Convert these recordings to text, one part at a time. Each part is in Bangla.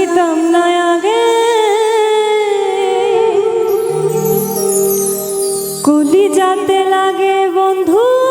জানিতাম না আগে। কলি যাতে লাগে বন্ধু।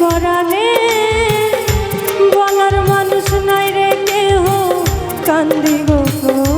পরানে বলার মানুষ নাই রে কেহ। কান্দি গোপন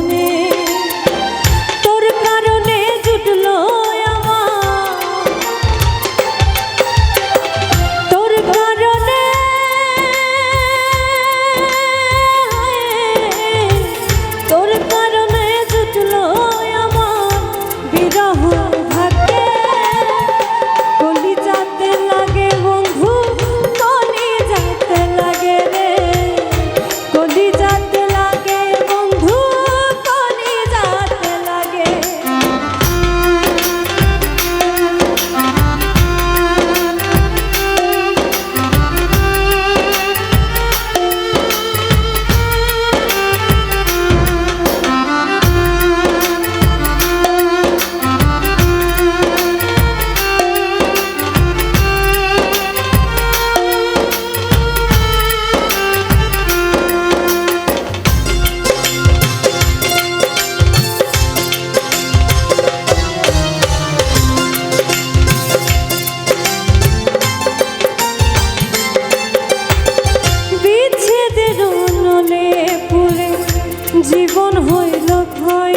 জীবন হইল ক্ষয়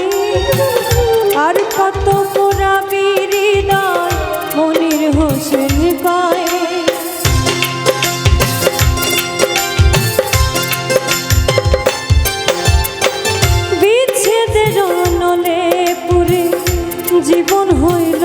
আর কত পোড়াবি হৃদয় মনির হোসেন কয় জীবন হইল